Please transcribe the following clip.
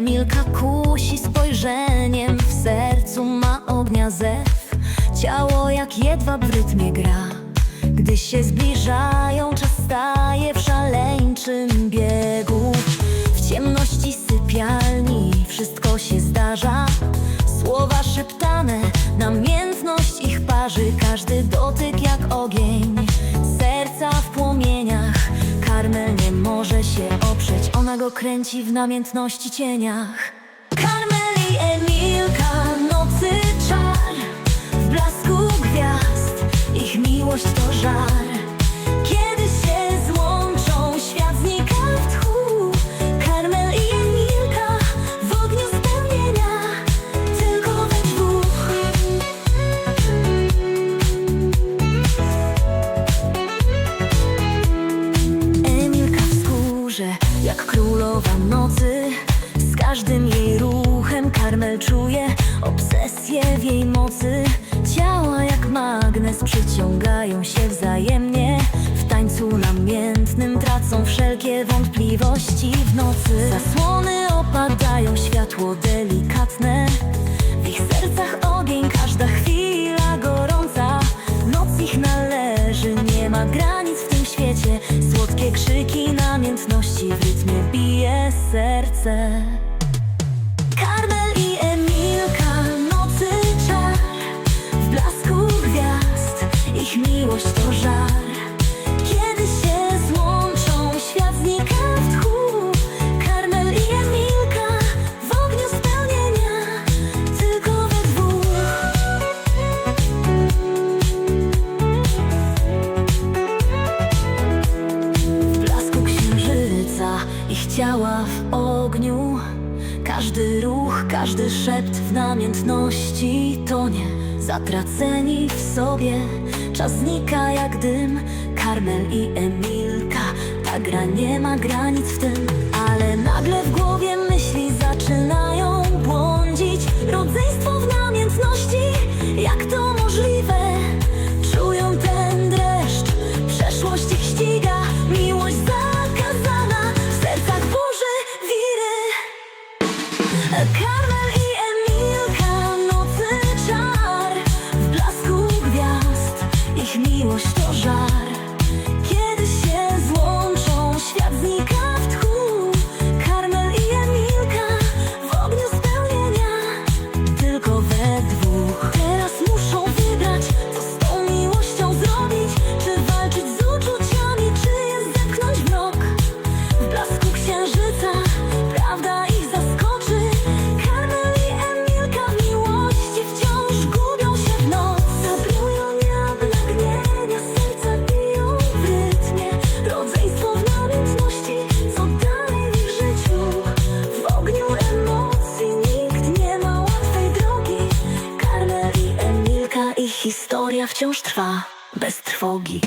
Emilka kusi spojrzeniem, w sercu ma ognia zew. Ciało jak jedwa w rytmie gra. Gdy się zbliżają, czas staje w szaleńczym biegu. W ciemności sypialni wszystko się zdarza. Słowa szeptane, namiętność ich parzy. Każdy dotyk jak ogień go kręci w namiętności cieniach. Karmel i Emilka, jak królowa nocy. Z każdym jej ruchem Karmel czuje obsesję w jej mocy. Ciała jak magnes przyciągają się wzajemnie. W tańcu namiętnym tracą wszelkie wątpliwości w nocy. Zasłony opadają, światło delikatne. W ich sercach ogień, każda chwila gorąca. Noc ich należy, nie ma granic w tym świecie. Słodkie krzyki w rytmie bije serce. Karmel i Emilka, nocy czar W blasku gwiazd, ich miłość to Każdy ruch, każdy szept w namiętności tonie. Zatraceni w sobie, czas znika jak dym. Karmel i Emilka, ta gra nie ma granic w tym historia wciąż trwa bez trwogi